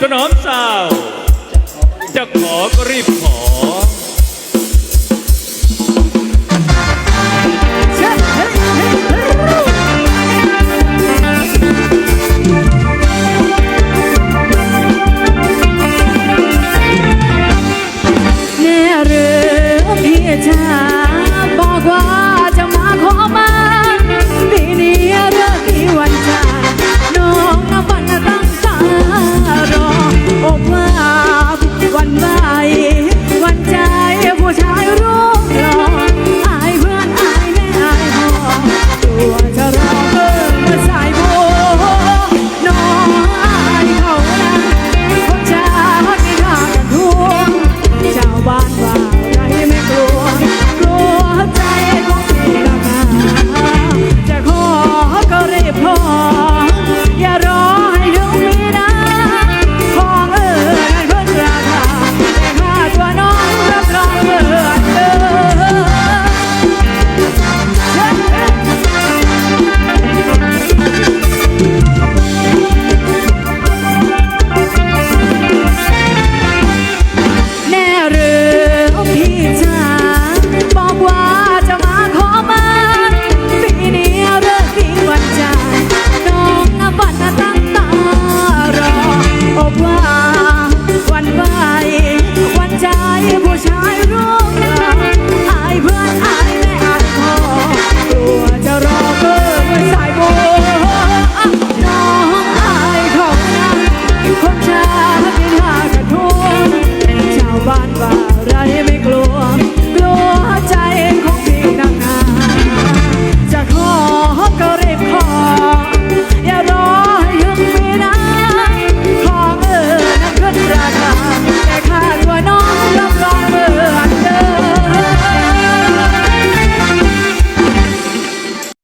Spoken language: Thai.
ขนมสาว จะขอก็รีบขอแน่เรือพี่ชา barbaridad.